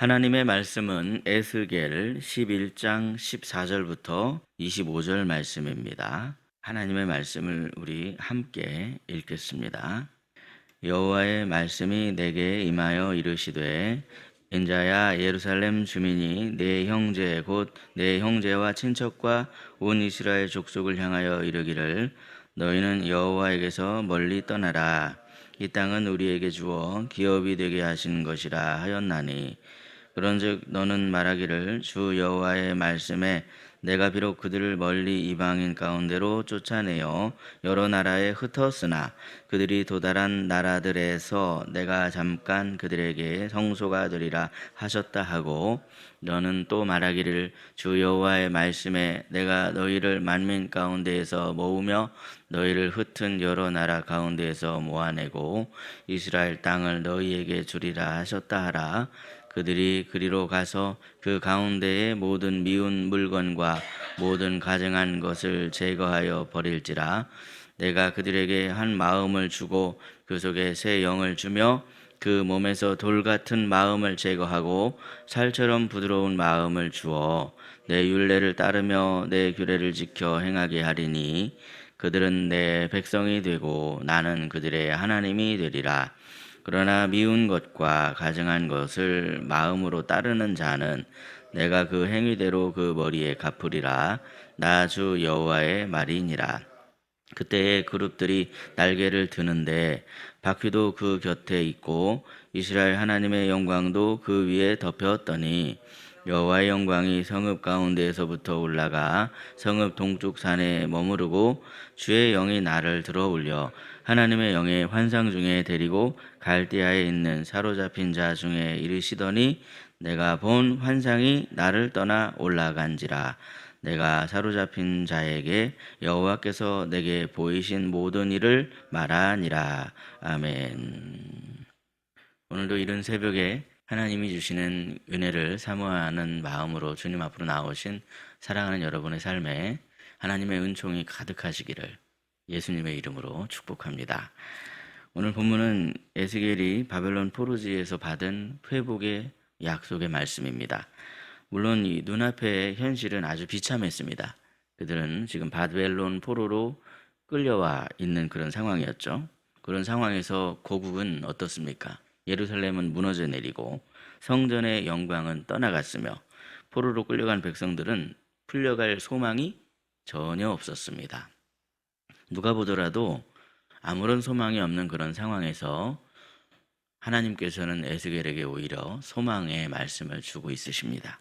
하나님의 말씀은 에스겔 11장 14절부터 25절 말씀입니다. 하나님의 말씀을 우리 함께 읽겠습니다. 여호와의 말씀이 내게 임하여 이르시되 인자야 예루살렘 주민이 내 형제 곧 내 형제와 친척과 온 이스라엘 족속을 향하여 이르기를 너희는 여호와에게서 멀리 떠나라 이 땅은 우리에게 주어 기업이 되게 하신 것이라 하였나니 그런즉 너는 말하기를 주 여호와의 말씀에 내가 비록 그들을 멀리 이방인 가운데로 쫓아내어 여러 나라에 흩었으나 그들이 도달한 나라들에서 내가 잠깐 그들에게 성소가 되리라 하셨다 하고 너는 또 말하기를 주 여호와의 말씀에 내가 너희를 만민 가운데에서 모으며 너희를 흩은 여러 나라 가운데에서 모아내고 이스라엘 땅을 너희에게 주리라 하셨다 하라 그들이 그리로 가서 그 가운데의 모든 미운 물건과 모든 가증한 것을 제거하여 버릴지라. 내가 그들에게 한 마음을 주고 그 속에 새 영을 주며 그 몸에서 돌 같은 마음을 제거하고 살처럼 부드러운 마음을 주어 내 율례를 따르며 내 규례를 지켜 행하게 하리니 그들은 내 백성이 되고 나는 그들의 하나님이 되리라 그러나 미운 것과 가증한 것을 마음으로 따르는 자는 내가 그 행위대로 그 머리에 갚으리라. 나 주 여호와의 말이니라. 그때의 그룹들이 날개를 드는데 바퀴도 그 곁에 있고 이스라엘 하나님의 영광도 그 위에 덮였더니 여호와의 영광이 성읍 가운데에서부터 올라가 성읍 동쪽 산에 머무르고 주의 영이 나를 들어 올려 하나님의 영의 환상 중에 데리고 갈대아에 있는 사로잡힌 자 중에 이르시더니 내가 본 환상이 나를 떠나 올라간지라 내가 사로잡힌 자에게 여호와께서 내게 보이신 모든 일을 말하니라 아멘. 오늘도 이른 새벽에 하나님이 주시는 은혜를 사모하는 마음으로 주님 앞으로 나오신 사랑하는 여러분의 삶에 하나님의 은총이 가득하시기를 예수님의 이름으로 축복합니다. 오늘 본문은 에스겔이 바벨론 포로지에서 받은 회복의 약속의 말씀입니다. 물론 이 눈앞의 현실은 아주 비참했습니다. 그들은 지금 바벨론 포로로 끌려와 있는 그런 상황이었죠. 그런 상황에서 고국은 어떻습니까? 예루살렘은 무너져 내리고 성전의 영광은 떠나갔으며 포로로 끌려간 백성들은 풀려갈 소망이 전혀 없었습니다. 누가 보더라도 아무런 소망이 없는 그런 상황에서 하나님께서는 에스겔에게 오히려 소망의 말씀을 주고 있으십니다.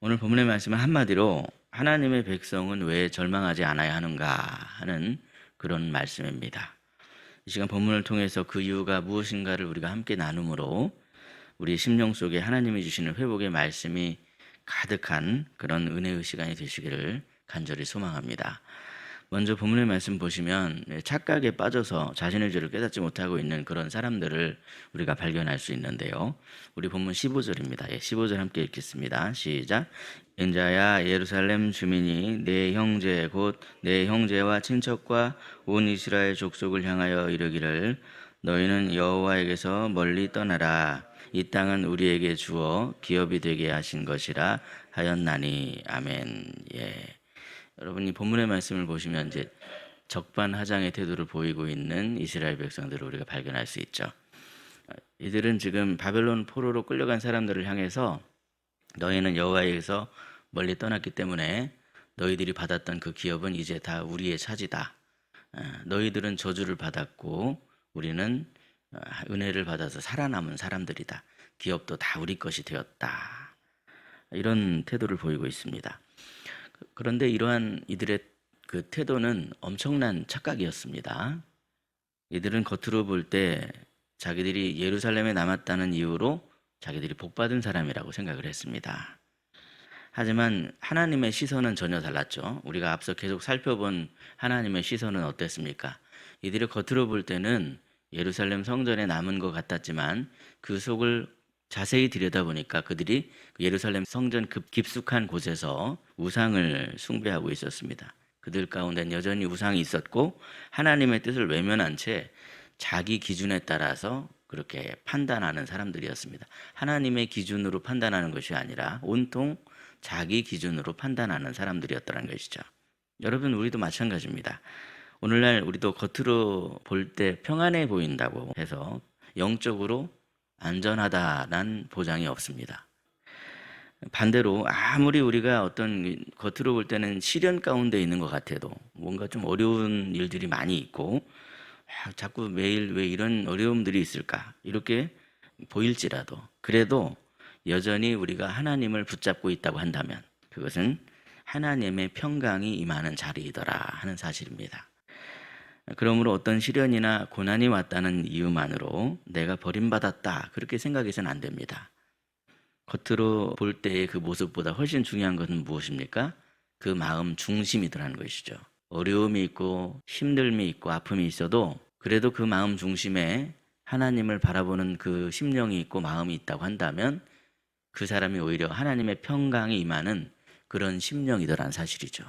오늘 본문의 말씀은 한마디로 하나님의 백성은 왜 절망하지 않아야 하는가 하는 그런 말씀입니다. 이 시간 본문을 통해서 그 이유가 무엇인가를 우리가 함께 나눔으로 우리 심령 속에 하나님이 주시는 회복의 말씀이 가득한 그런 은혜의 시간이 되시기를 간절히 소망합니다. 먼저 본문의 말씀 보시면 착각에 빠져서 자신의 죄를 깨닫지 못하고 있는 그런 사람들을 우리가 발견할 수 있는데요. 우리 본문 15절입니다. 예, 15절 함께 읽겠습니다. 시작. 인자야 예루살렘 주민이 내 형제 곧 내 형제와 친척과 온 이스라엘 족속을 향하여 이르기를 너희는 여호와에게서 멀리 떠나라 이 땅은 우리에게 주어 기업이 되게 하신 것이라 하였나니 아멘. 예. 여러분이 본문의 말씀을 보시면 이제 적반하장의 태도를 보이고 있는 이스라엘 백성들을 우리가 발견할 수 있죠. 이들은 지금 바벨론 포로로 끌려간 사람들을 향해서 너희는 여호와에게서 멀리 떠났기 때문에 너희들이 받았던 그 기업은 이제 다 우리의 차지다. 어, 너희들은 저주를 받았고 우리는 어, 은혜를 받아서 살아남은 사람들이다. 기업도 다 우리 것이 되었다. 이런 태도를 보이고 있습니다. 그런데 이러한 이들의 그 태도는 엄청난 착각이었습니다. 이들은 겉으로 볼 때 자기들이 예루살렘에 남았다는 이유로 자기들이 복받은 사람이라고 생각을 했습니다. 하지만 하나님의 시선은 전혀 달랐죠. 우리가 앞서 계속 살펴본 하나님의 시선은 어땠습니까? 이들이 겉으로 볼 때는 예루살렘 성전에 남은 것 같았지만 그 속을 자세히 들여다보니까 그들이 그 예루살렘 성전 급 깊숙한 곳에서 우상을 숭배하고 있었습니다. 그들 가운데 여전히 우상이 있었고 하나님의 뜻을 외면한 채 자기 기준에 따라서 그렇게 판단하는 사람들이었습니다. 하나님의 기준으로 판단하는 것이 아니라 온통 자기 기준으로 판단하는 사람들이었다는 것이죠. 여러분 우리도 마찬가지입니다. 오늘날 우리도 겉으로 볼 때 평안해 보인다고 해서 영적으로 안전하다는 보장이 없습니다. 반대로 아무리 우리가 어떤 겉으로 볼 때는 시련 가운데 있는 것 같아도 뭔가 좀 어려운 일들이 많이 있고 아, 자꾸 매일 왜 이런 어려움들이 있을까 이렇게 보일지라도 그래도 여전히 우리가 하나님을 붙잡고 있다고 한다면 그것은 하나님의 평강이 임하는 자리이더라 하는 사실입니다. 그러므로 어떤 시련이나 고난이 왔다는 이유만으로 내가 버림받았다 그렇게 생각해서는 안 됩니다. 겉으로 볼 때의 그 모습보다 훨씬 중요한 것은 무엇입니까? 그 마음 중심이더라는 것이죠. 어려움이 있고 힘듦이 있고 아픔이 있어도 그래도 그 마음 중심에 하나님을 바라보는 그 심령이 있고 마음이 있다고 한다면 그 사람이 오히려 하나님의 평강이 임하는 그런 심령이더란 사실이죠.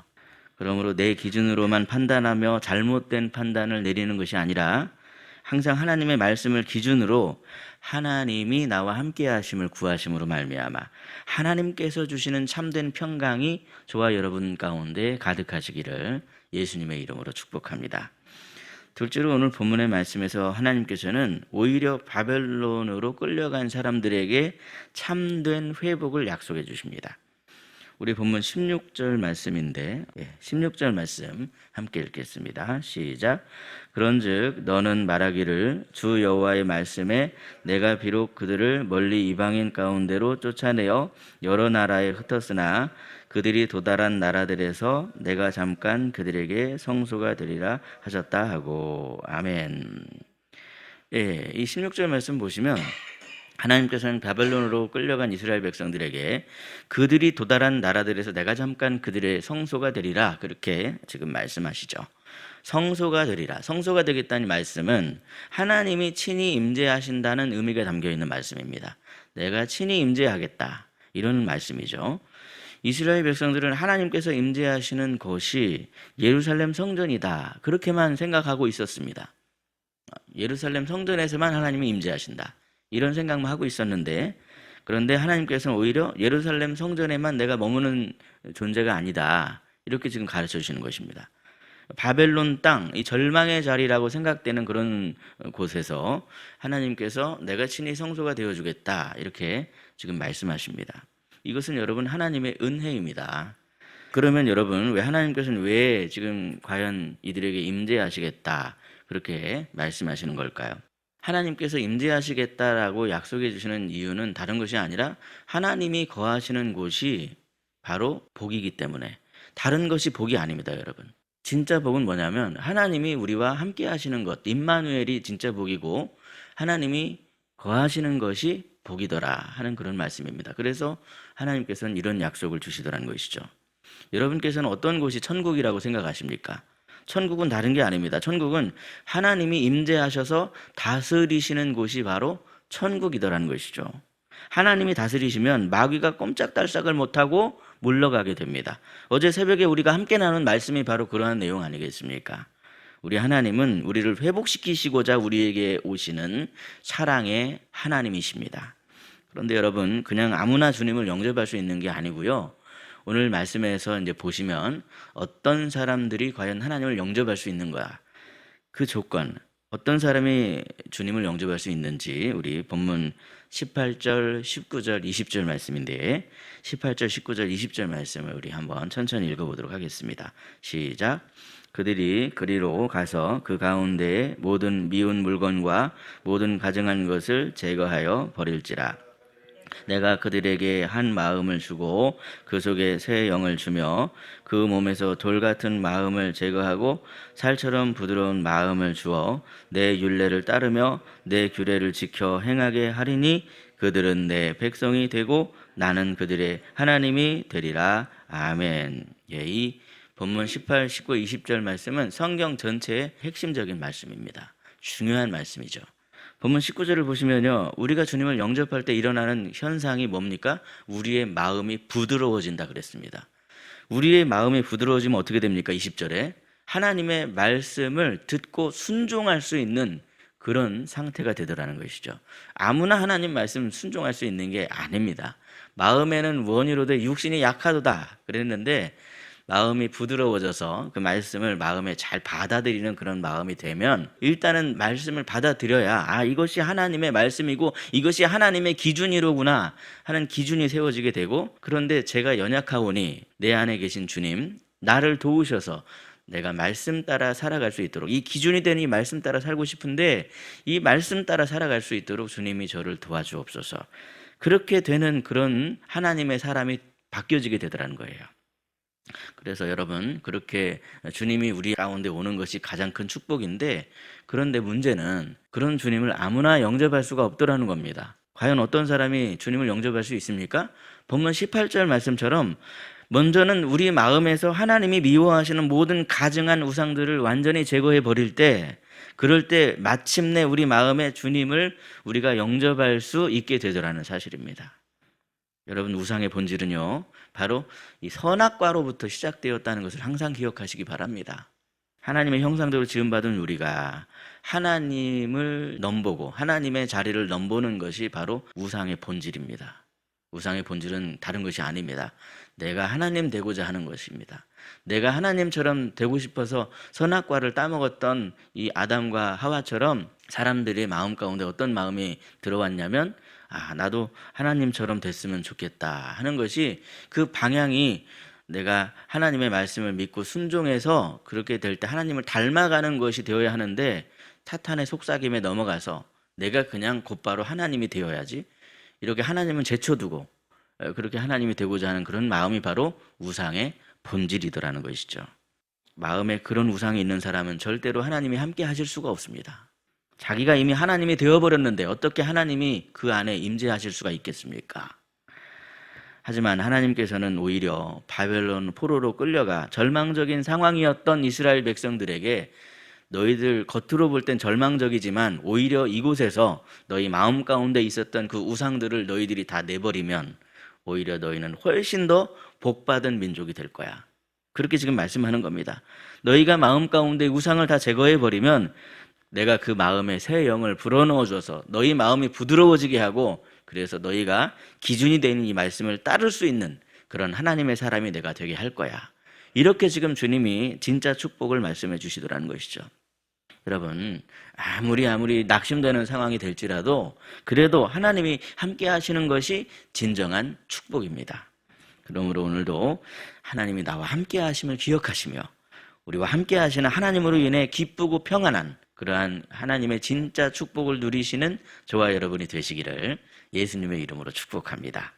그러므로 내 기준으로만 판단하며 잘못된 판단을 내리는 것이 아니라 항상 하나님의 말씀을 기준으로 하나님이 나와 함께 하심을 구하심으로 말미암아 하나님께서 주시는 참된 평강이 저와 여러분 가운데 가득하시기를 예수님의 이름으로 축복합니다. 둘째로 오늘 본문의 말씀에서 하나님께서는 오히려 바벨론으로 끌려간 사람들에게 참된 회복을 약속해 주십니다. 우리 본문 16절 말씀인데 16절 말씀 함께 읽겠습니다. 시작. 그런즉 너는 말하기를 주 여호와의 말씀에 내가 비록 그들을 멀리 이방인 가운데로 쫓아내어 여러 나라에 흩었으나 그들이 도달한 나라들에서 내가 잠깐 그들에게 성소가 되리라 하셨다 하고 아멘. 예, 이 16절 말씀 보시면 하나님께서는 바벨론으로 끌려간 이스라엘 백성들에게 그들이 도달한 나라들에서 내가 잠깐 그들의 성소가 되리라 그렇게 지금 말씀하시죠. 성소가 되리라. 성소가 되겠다는 말씀은 하나님이 친히 임재하신다는 의미가 담겨 있는 말씀입니다. 내가 친히 임재하겠다. 이런 말씀이죠. 이스라엘 백성들은 하나님께서 임재하시는 것이 예루살렘 성전이다. 그렇게만 생각하고 있었습니다. 예루살렘 성전에서만 하나님이 임재하신다. 이런 생각만 하고 있었는데 그런데 하나님께서는 오히려 예루살렘 성전에만 내가 머무는 존재가 아니다. 이렇게 지금 가르쳐 주시는 것입니다. 바벨론 땅, 이 절망의 자리라고 생각되는 그런 곳에서 하나님께서 내가 친히 성소가 되어 주겠다. 이렇게 지금 말씀하십니다. 이것은 여러분 하나님의 은혜입니다. 그러면 여러분 왜 하나님께서는 왜 지금 과연 이들에게 임재하시겠다 그렇게 말씀하시는 걸까요? 하나님께서 임재하시겠다라고 약속해 주시는 이유는 다른 것이 아니라 하나님이 거하시는 곳이 바로 복이기 때문에 다른 것이 복이 아닙니다, 여러분. 진짜 복은 뭐냐면 하나님이 우리와 함께 하시는 것, 임마누엘이 진짜 복이고 하나님이 거하시는 것이 복이더라 하는 그런 말씀입니다. 그래서 하나님께서는 이런 약속을 주시더라는 것이죠. 여러분께서는 어떤 곳이 천국이라고 생각하십니까? 천국은 다른 게 아닙니다. 천국은 하나님이 임재하셔서 다스리시는 곳이 바로 천국이더라는 것이죠. 하나님이 다스리시면 마귀가 꼼짝달싹을 못하고 물러가게 됩니다. 어제 새벽에 우리가 함께 나눈 말씀이 바로 그러한 내용 아니겠습니까? 우리 하나님은 우리를 회복시키시고자 우리에게 오시는 사랑의 하나님이십니다. 그런데 여러분, 그냥 아무나 주님을 영접할 수 있는 게 아니고요. 오늘 말씀에서 이제 보시면 어떤 사람들이 과연 하나님을 영접할 수 있는 거야. 그 조건, 어떤 사람이 주님을 영접할 수 있는지 우리 본문 18절, 19절, 20절 말씀인데 18절, 19절, 20절 말씀을 우리 한번 천천히 읽어보도록 하겠습니다. 시작. 그들이 그리로 가서 그 가운데 모든 미운 물건과 모든 가증한 것을 제거하여 버릴지라. 내가 그들에게 한 마음을 주고 그 속에 새 영을 주며 그 몸에서 돌 같은 마음을 제거하고 살처럼 부드러운 마음을 주어 내 율례를 따르며 내 규례를 지켜 행하게 하리니 그들은 내 백성이 되고 나는 그들의 하나님이 되리라. 아멘. 예, 이 본문 18, 19, 20절 말씀은 성경 전체의 핵심적인 말씀입니다. 중요한 말씀이죠. 본문 19절을 보시면요. 우리가 주님을 영접할 때 일어나는 현상이 뭡니까? 우리의 마음이 부드러워진다 그랬습니다. 우리의 마음이 부드러워지면 어떻게 됩니까? 20절에 하나님의 말씀을 듣고 순종할 수 있는 그런 상태가 되더라는 것이죠. 아무나 하나님 말씀 순종할 수 있는 게 아닙니다. 마음에는 원이로되 육신이 약하도다 그랬는데 마음이 부드러워져서 그 말씀을 마음에 잘 받아들이는 그런 마음이 되면 일단은 말씀을 받아들여야 아 이것이 하나님의 말씀이고 이것이 하나님의 기준이로구나 하는 기준이 세워지게 되고 그런데 제가 연약하오니 내 안에 계신 주님 나를 도우셔서 내가 말씀 따라 살아갈 수 있도록 이 기준이 이 말씀 따라 살고 싶은데 이 말씀 따라 살아갈 수 있도록 주님이 저를 도와주옵소서. 그렇게 되는 그런 하나님의 사람이 바뀌어지게 되더라는 거예요. 그래서 여러분 그렇게 주님이 우리 가운데 오는 것이 가장 큰 축복인데 그런데 문제는 그런 주님을 아무나 영접할 수가 없더라는 겁니다. 과연 어떤 사람이 주님을 영접할 수 있습니까? 본문 18절 말씀처럼 먼저는 우리 마음에서 하나님이 미워하시는 모든 가증한 우상들을 완전히 제거해 버릴 때 그럴 때 마침내 우리 마음에 주님을 우리가 영접할 수 있게 되더라는 사실입니다. 여러분 우상의 본질은요 바로 이 선악과로부터 시작되었다는 것을 항상 기억하시기 바랍니다. 하나님의 형상대로 지음받은 우리가 하나님을 넘보고 하나님의 자리를 넘보는 것이 바로 우상의 본질입니다. 우상의 본질은 다른 것이 아닙니다. 내가 하나님 되고자 하는 것입니다. 내가 하나님처럼 되고 싶어서 선악과를 따먹었던 이 아담과 하와처럼 사람들의 마음 가운데 어떤 마음이 들어왔냐면 아, 나도 하나님처럼 됐으면 좋겠다 하는 것이 그 방향이 내가 하나님의 말씀을 믿고 순종해서 그렇게 될 때 하나님을 닮아가는 것이 되어야 하는데 사탄의 속삭임에 넘어가서 내가 그냥 곧바로 하나님이 되어야지 이렇게 하나님은 제쳐두고 어, 그렇게 하나님이 되고자 하는 그런 마음이 바로 우상의 본질이더라는 것이죠. 마음에 그런 우상이 있는 사람은 절대로 하나님이 함께 하실 수가 없습니다. 자기가 이미 하나님이 되어버렸는데 어떻게 하나님이 그 안에 임재하실 수가 있겠습니까? 하지만 하나님께서는 오히려 바벨론 포로로 끌려가 절망적인 상황이었던 이스라엘 백성들에게 너희들 겉으로 볼 땐 절망적이지만 오히려 이곳에서 너희 마음 가운데 있었던 그 우상들을 너희들이 다 내버리면 오히려 너희는 훨씬 더 복받은 민족이 될 거야. 그렇게 지금 말씀하는 겁니다. 너희가 마음 가운데 우상을 다 제거해 버리면 내가 그 마음에 새 영을 불어넣어 줘서 너희 마음이 부드러워지게 하고 그래서 너희가 기준이 되는 이 말씀을 따를 수 있는 그런 하나님의 사람이 내가 되게 할 거야. 이렇게 지금 주님이 진짜 축복을 말씀해 주시더라는 것이죠. 여러분, 아무리 아무리 낙심되는 상황이 될지라도 그래도 하나님이 함께 하시는 것이 진정한 축복입니다. 그러므로 오늘도 하나님이 나와 함께 하심을 기억하시며 우리와 함께 하시는 하나님으로 인해 기쁘고 평안한 그러한 하나님의 진짜 축복을 누리시는 저와 여러분이 되시기를 예수님의 이름으로 축복합니다.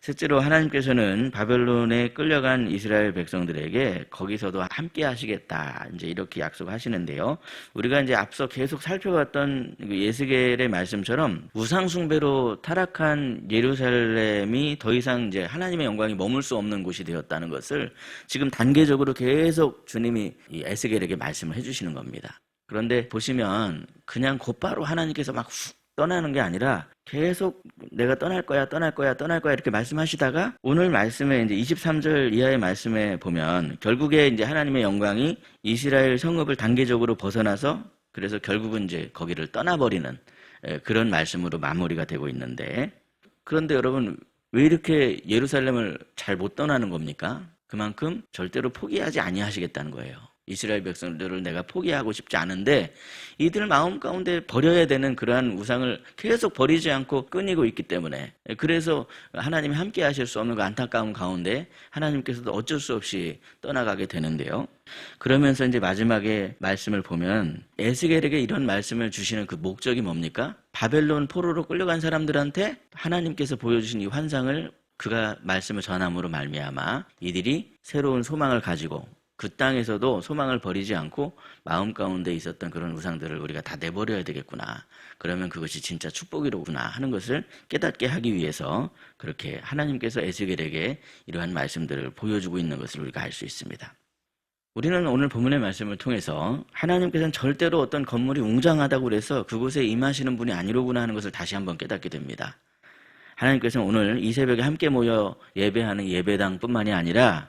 셋째로 하나님께서는 바벨론에 끌려간 이스라엘 백성들에게 거기서도 함께 하시겠다. 이제 이렇게 약속하시는데요. 우리가 이제 앞서 계속 살펴봤던 그 예스겔의 말씀처럼 우상숭배로 타락한 예루살렘이 더 이상 이제 하나님의 영광이 머물 수 없는 곳이 되었다는 것을 지금 단계적으로 계속 주님이 이 에스겔에게 말씀을 해주시는 겁니다. 그런데 보시면 그냥 곧바로 하나님께서 막 훅 떠나는 게 아니라 계속 내가 떠날 거야, 떠날 거야, 떠날 거야 이렇게 말씀하시다가 오늘 말씀에 이제 23절 이하의 말씀에 보면 결국에 이제 하나님의 영광이 이스라엘 성읍을 단계적으로 벗어나서 그래서 결국은 이제 거기를 떠나버리는 예, 그런 말씀으로 마무리가 되고 있는데 그런데 여러분 왜 이렇게 예루살렘을 잘 못 떠나는 겁니까? 그만큼 절대로 포기하지 아니하시겠다는 거예요. 이스라엘 백성들을 내가 포기하고 싶지 않은데 이들 마음 가운데 버려야 되는 그러한 우상을 계속 버리지 않고 끊이고 있기 때문에 그래서 하나님이 함께 하실 수 없는 그 안타까운 가운데 하나님께서도 어쩔 수 없이 떠나가게 되는데요. 그러면서 이제 마지막에 말씀을 보면 에스겔에게 이런 말씀을 주시는 그 목적이 뭡니까? 바벨론 포로로 끌려간 사람들한테 하나님께서 보여주신 이 환상을 그가 말씀을 전함으로 말미암아 이들이 새로운 소망을 가지고 그 땅에서도 소망을 버리지 않고 마음 가운데 있었던 그런 우상들을 우리가 다 내버려야 되겠구나. 그러면 그것이 진짜 축복이로구나 하는 것을 깨닫게 하기 위해서 그렇게 하나님께서 에스겔에게 이러한 말씀들을 보여주고 있는 것을 우리가 알 수 있습니다. 우리는 오늘 본문의 말씀을 통해서 하나님께서는 절대로 어떤 건물이 웅장하다고 그래서 그곳에 임하시는 분이 아니로구나 하는 것을 다시 한번 깨닫게 됩니다. 하나님께서는 오늘 이 새벽에 함께 모여 예배하는 예배당뿐만이 아니라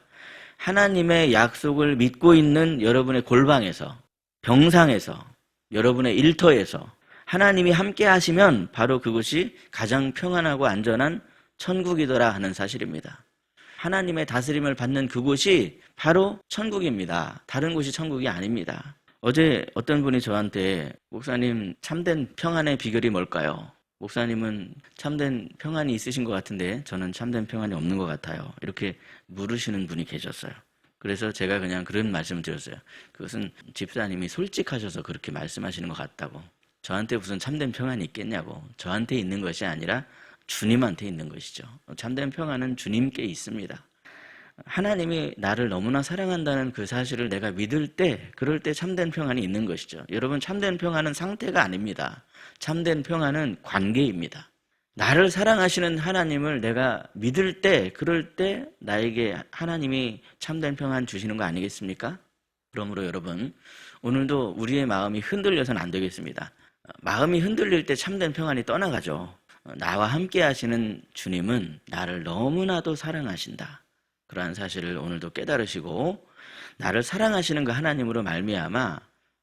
하나님의 약속을 믿고 있는 여러분의 골방에서, 병상에서, 여러분의 일터에서 하나님이 함께 하시면 바로 그것이 가장 평안하고 안전한 천국이더라 하는 사실입니다. 하나님의 다스림을 받는 그곳이 바로 천국입니다. 다른 곳이 천국이 아닙니다. 어제 어떤 분이 저한테 목사님 참된 평안의 비결이 뭘까요? 목사님은 참된 평안이 있으신 것 같은데 저는 참된 평안이 없는 것 같아요. 이렇게 물으시는 분이 계셨어요. 그래서 제가 그냥 그런 말씀을 드렸어요. 그것은 집사님이 솔직하셔서 그렇게 말씀하시는 것 같다고. 저한테 무슨 참된 평안이 있겠냐고. 저한테 있는 것이 아니라 주님한테 있는 것이죠. 참된 평안은 주님께 있습니다. 하나님이 나를 너무나 사랑한다는 그 사실을 내가 믿을 때, 그럴 때 참된 평안이 있는 것이죠. 여러분, 참된 평안은 상태가 아닙니다. 참된 평안은 관계입니다. 나를 사랑하시는 하나님을 내가 믿을 때, 그럴 때 나에게 하나님이 참된 평안 주시는 거 아니겠습니까? 그러므로 여러분, 오늘도 우리의 마음이 흔들려서는 안 되겠습니다. 마음이 흔들릴 때 참된 평안이 떠나가죠. 나와 함께 하시는 주님은 나를 너무나도 사랑하신다. 그러한 사실을 오늘도 깨달으시고 나를 사랑하시는 그 하나님으로 말미암아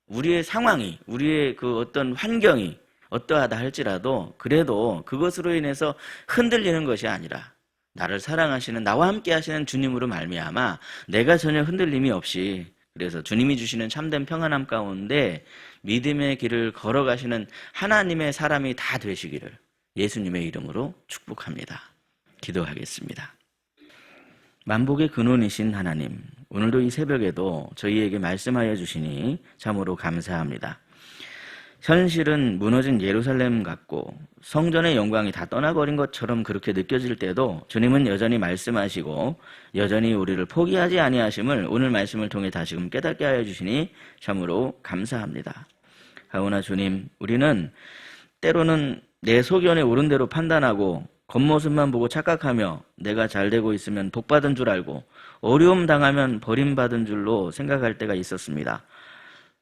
우리의 상황이 우리의 그 어떤 환경이 어떠하다 할지라도 그래도 그것으로 인해서 흔들리는 것이 아니라 나를 사랑하시는 나와 함께 하시는 주님으로 말미암아 내가 전혀 흔들림이 없이 그래서 주님이 주시는 참된 평안함 가운데 믿음의 길을 걸어가시는 하나님의 사람이 다 되시기를 예수님의 이름으로 축복합니다. 기도하겠습니다. 만복의 근원이신 하나님, 오늘도 이 새벽에도 저희에게 말씀하여 주시니 참으로 감사합니다. 현실은 무너진 예루살렘 같고 성전의 영광이 다 떠나버린 것처럼 그렇게 느껴질 때도 주님은 여전히 말씀하시고 여전히 우리를 포기하지 아니하심을 오늘 말씀을 통해 다시금 깨닫게 하여 주시니 참으로 감사합니다. 하오나 주님, 우리는 때로는 내 소견에 옳은 대로 판단하고 겉모습만 보고 착각하며 내가 잘 되고 있으면 복받은 줄 알고 어려움 당하면 버림받은 줄로 생각할 때가 있었습니다.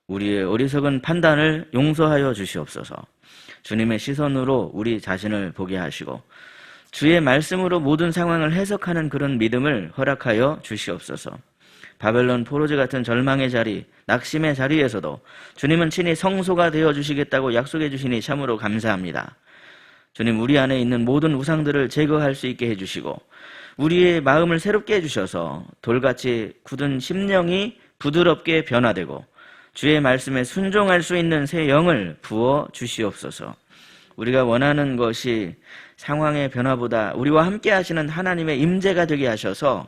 우리의 어리석은 판단을 용서하여 주시옵소서. 주님의 시선으로 우리 자신을 보게 하시고 주의 말씀으로 모든 상황을 해석하는 그런 믿음을 허락하여 주시옵소서. 바벨론 포로즈 같은 절망의 자리, 낙심의 자리에서도 주님은 친히 성소가 되어 주시겠다고 약속해 주시니 참으로 감사합니다. 주님 우리 안에 있는 모든 우상들을 제거할 수 있게 해주시고 우리의 마음을 새롭게 해주셔서 돌같이 굳은 심령이 부드럽게 변화되고 주의 말씀에 순종할 수 있는 새 영을 부어 주시옵소서. 우리가 원하는 것이 상황의 변화보다 우리와 함께 하시는 하나님의 임재가 되게 하셔서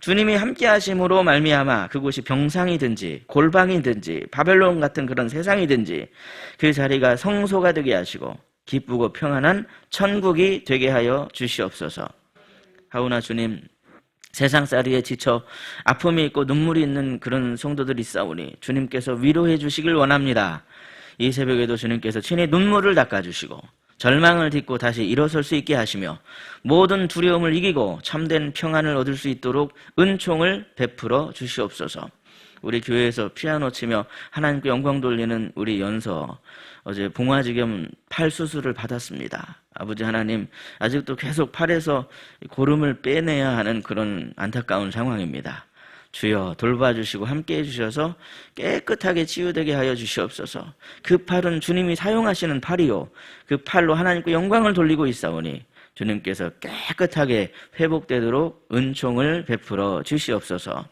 주님이 함께 하심으로 말미암아 그곳이 병상이든지 골방이든지 바벨론 같은 그런 세상이든지 그 자리가 성소가 되게 하시고 기쁘고 평안한 천국이 되게 하여 주시옵소서. 하오나 주님, 세상 살이에 지쳐 아픔이 있고 눈물이 있는 그런 성도들이 있사오니 주님께서 위로해 주시길 원합니다. 이 새벽에도 주님께서 친히 눈물을 닦아주시고 절망을 딛고 다시 일어설 수 있게 하시며 모든 두려움을 이기고 참된 평안을 얻을 수 있도록 은총을 베풀어 주시옵소서. 우리 교회에서 피아노 치며 하나님께 영광 돌리는 우리 연서 어제 봉화지겸 팔 수술을 받았습니다. 아버지 하나님 아직도 계속 팔에서 고름을 빼내야 하는 그런 안타까운 상황입니다. 주여 돌봐주시고 함께 해주셔서 깨끗하게 치유되게 하여 주시옵소서. 그 팔은 주님이 사용하시는 팔이요. 그 팔로 하나님께 영광을 돌리고 있사오니 주님께서 깨끗하게 회복되도록 은총을 베풀어 주시옵소서.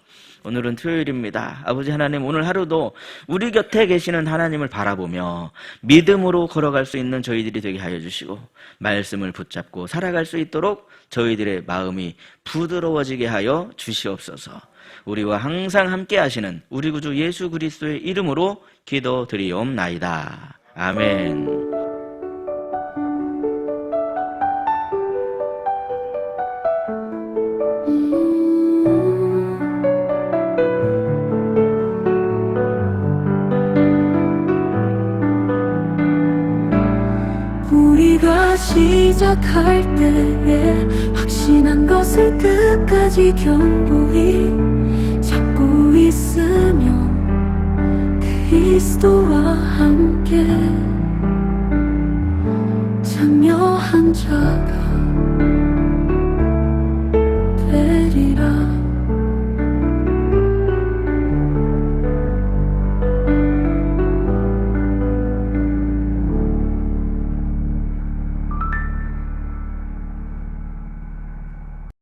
오늘은 토요일입니다. 아버지 하나님 오늘 하루도 우리 곁에 계시는 하나님을 바라보며 믿음으로 걸어갈 수 있는 저희들이 되게 하여 주시고 말씀을 붙잡고 살아갈 수 있도록 저희들의 마음이 부드러워지게 하여 주시옵소서. 우리와 항상 함께 하시는 우리 구주 예수 그리스도의 이름으로 기도드리옵나이다. 아멘. 시작할 때에 확신한 것을 끝까지 견고히 잡고 있으며 그리스도와 함께 참여한 자가